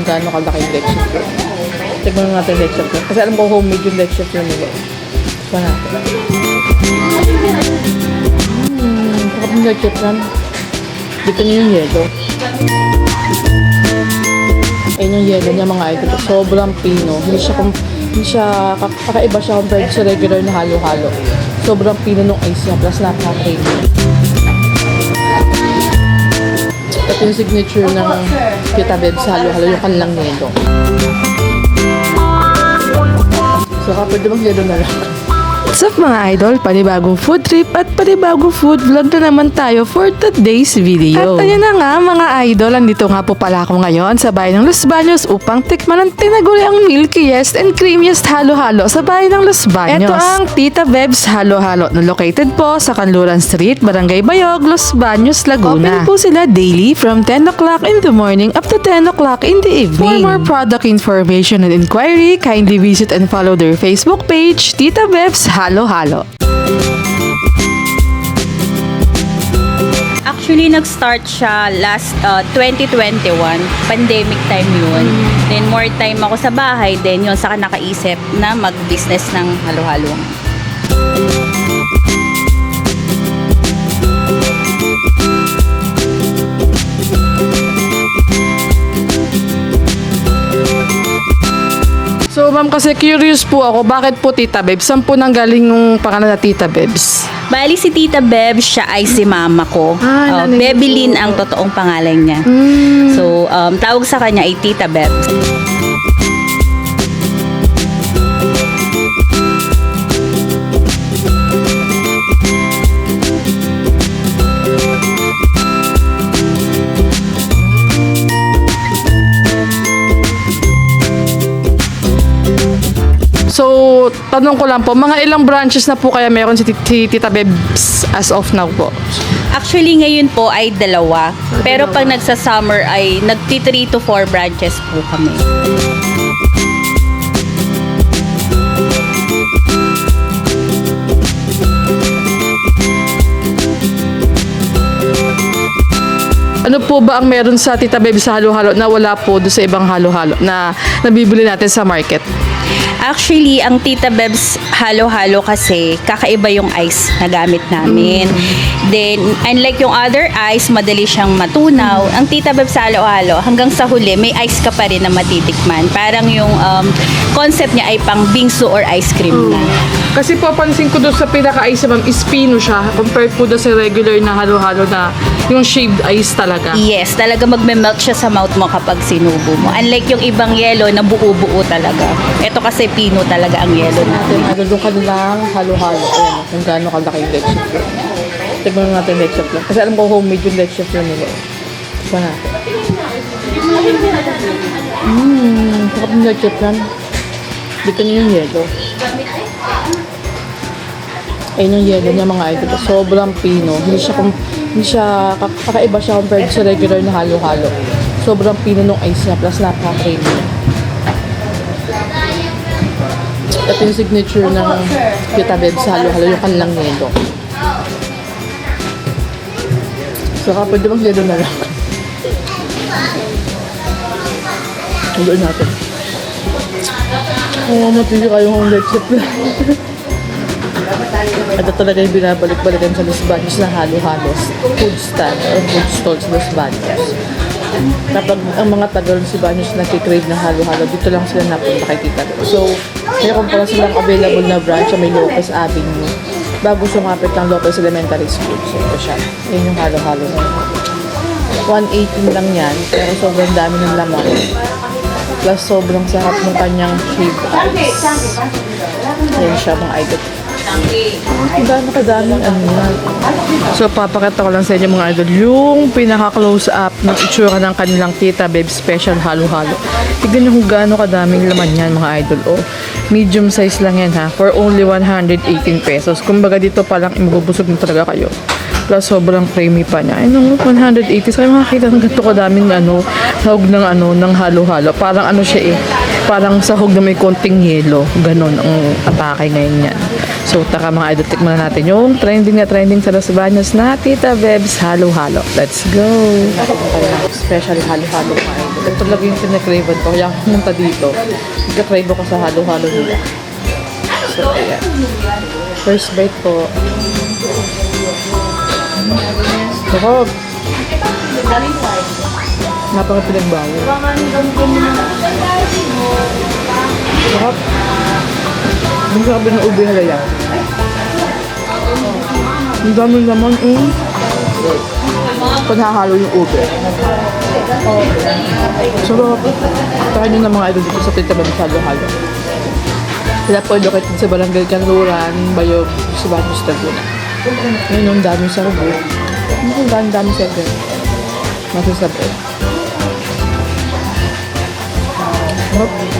kung gaano kalaki yung shift ko. Tignan natin yung shift ko. Kasi alam ko homemade yung leg shift nila. Tignan natin. Hmm, sarap yung shift yan. Dito niyo yung yelo. Ayun yung yelo niya mga idol. Sobrang pino. Hindi siya, kum- hindi siya, kak- kakaiba siya compared sa regular na halo-halo. Sobrang pino nung ice niya. Plus napaka-creamy. Ito yung signature ng Kita Bebs halo-halo, yung kanilang yelo. So, kapag bang yelo na lang. What's up mga idol? Panibagong food trip at panibagong food vlog na naman tayo for today's video. At ayun na nga mga idol, andito nga po pala ako ngayon sa bayan ng Los Baños upang tikman ang tinaguriang milkiest and creamiest halo-halo sa bayan ng Los Baños. Ito ang Tita Bebs Halo-Halo na located po sa Kanluran Street, Barangay Bayog, Los Baños, Laguna. Open po sila daily from 10 o'clock in the morning up to 10 o'clock in the evening. For more product information and inquiry, kindly visit and follow their Facebook page, Tita Bebs Halo. Actually, nag-start siya last uh, 2021. Pandemic time yun. Then, more time ako sa bahay. Then, yun, saka nakaisip na mag-business ng halo-halo. So, ma'am, kasi curious po ako, bakit po Tita Bebs? Saan po nang galing nung pangalan na Tita Bebs? Bali, si Tita Beb, siya ay si mama ko. Ah, Uh, nanay Bebelyn ang totoong pangalan niya. So, um, tawag sa kanya ay Tita Beb. So, tanong ko lang po, mga ilang branches na po kaya meron si, Tit- si Tita Bebs as of now po? Actually, ngayon po ay dalawa. Pero pag nagsa-summer ay nagti 3 to 4 branches po kami. Ano po ba ang meron sa Tita Bebs sa halo-halo na wala po doon sa ibang halo-halo na nabibili natin sa market? Actually, ang Tita Bebs halo-halo kasi kakaiba yung ice na gamit namin. Then, unlike yung other ice, madali siyang matunaw. Ang Tita Bebs halo-halo, hanggang sa huli, may ice ka pa rin na matitikman. Parang yung um, concept niya ay pang bingsu or ice cream na. Kasi papansin ko doon sa pinaka-ice ma'am, is pino siya compared po doon sa regular na halo-halo na yung shaved ice talaga. Yes, talaga magme-melt siya sa mouth mo kapag sinubo mo. Unlike yung ibang yelo na buo-buo talaga. Ito kasi pino talaga ang yelo natin. Ano yung kanilang halo-halo. Ayan, kung gaano kalaki yung ko. Tignan natin shift lang. Kasi alam ko homemade yung leg shift nila. Tignan natin. Mmm, sarap yung yan. Dito niyo yung yelo. Ayun yung yelo niya mga idol. Sobrang pino. Hindi siya, kum- hindi siya, kak- kakaiba siya compared sa regular na halo-halo. Sobrang pino nung ice niya. Plus napaka-creamy. Ito yung signature ng Kita Bebs halo-halo, yung kanilang yelo. So, kapag bang yelo na lang. Haluin natin. Oo, oh, mapili kayo ng leg chip lang. Ito talaga yung binabalik-balikan sa Los Baños na halo-halo. Food stand or food stall sa Los Baños. Kapag ang mga taga Los Baños nagkikrave ng halo-halo, dito lang sila napunta Beb. So, mayroon pala silang available na branch sa may Lopez Avenue. Bago sumapit ng Lopez Elementary School. So, ito siya. Yan yung halo-halo na yun. 118 lang yan, pero sobrang dami ng laman. Plus, sobrang sarap ng kanyang shaved ice. Yan siya mga idol. Ang dami kadaming ano yan. So, papakita ko lang sa inyo mga idol, yung pinaka-close up ng itsura ng kanilang Tita Babe Special Halo-Halo. Tignan nyo kung gaano kadaming laman yan mga idol. Oh, medium size lang yan ha, for only 118 pesos. Kumbaga dito pa lang, imabubusog na talaga kayo. Plus, sobrang creamy pa niya. Ay, no, 180. So, makakita ng ganito kadaming ano, sahog ng ano, ng halo-halo. Parang ano siya eh. parang sahog na may konting yelo. Ganon ang atake ngayon yan. So, taka mga idol, tikman na natin yung trending na trending sa Los Baños na Tita Bebs Halo-Halo. Let's go! Special halo-halo idol. Ito talaga yung pinakraven ko. Kaya ako pumunta dito. Nagka-crave ako sa halo-halo nila. So, ayan. First bite po. Sarap. Napaka pinagbawo. Sarap. Ang sabi ng ubi halaya. Ang dami naman eh. Pag hahalo yung ube. Sarap. Try nyo na mga idol dito sa Tita Bang Halo-Halo. Sila po located sa Barangay Kanluran, Bayog, Subanos, Laguna. Ngayon, ang dami sa rubo. Ang dami, dami sa rubo. Masasabi. Sarap.